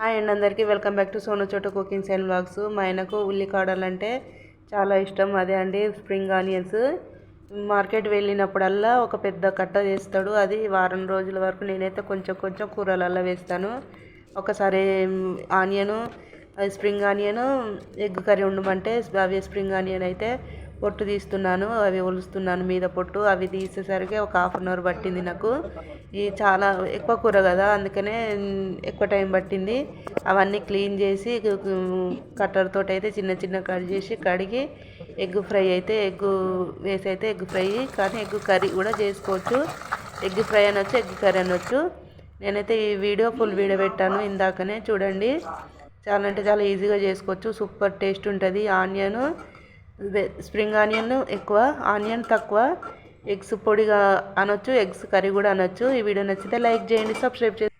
Hi and అందరికీ. Welcome back to Sonu Chota cookings and blogs మా ఆయనకు ఉల్లికాడలు అంటే చాలా ఇష్టం. అదే అండి స్ప్రింగ్ ఆనియన్స్. మార్కెట్ వెళ్ళినప్పుడల్లా ఒక పెద్ద కట్ట చేస్తాడు. అది వారం రోజుల వరకు నేనైతే కొంచెం కొంచెం కూరలల్లా వేస్తాను. ఒకసారి onion spring onion egg curry ఉండమంటే అవి స్ప్రింగ్ ఆనియన్ అయితే పొట్టు తీస్తున్నాను అవి ఒలుస్తున్నాను మీద పొట్టు అవి తీసేసరికి ఒక హాఫ్ అన్ అవర్ పట్టింది నాకు. ఇది చాలా ఎక్కువ కూర కదా అందుకనే ఎక్కువ టైం పట్టింది. అవన్నీ క్లీన్ చేసి కట్టర్తో అయితే చిన్న చిన్న కట్ చేసి కడిగి ఎగ్ ఫ్రై అయితే ఎగ్ వేసి అయితే ఎగ్ ఫ్రై కానీ ఎగ్ కర్రీ కూడా చేసుకోవచ్చు. ఎగ్ ఫ్రై అనొచ్చు ఎగ్ కర్రీ అనొచ్చు. నేనైతే ఈ వీడియో ఫుల్ వీడియో పెట్టాను ఇందాకనే చూడండి. చాలా అంటే చాలా ఈజీగా చేసుకోవచ్చు సూపర్ టేస్ట్ ఉంటుంది. ఆనియన్ స్ప్రింగ్ ఆనియన్ ఎక్కువ ఆనియన్ తక్కువ ఎగ్స్ పొడిగా అనొచ్చు ఎగ్స్ కర్రీ కూడా అనొచ్చు. ఈ వీడియో నచ్చితే లైక్ చేయండి సబ్స్క్రైబ్ చేయండి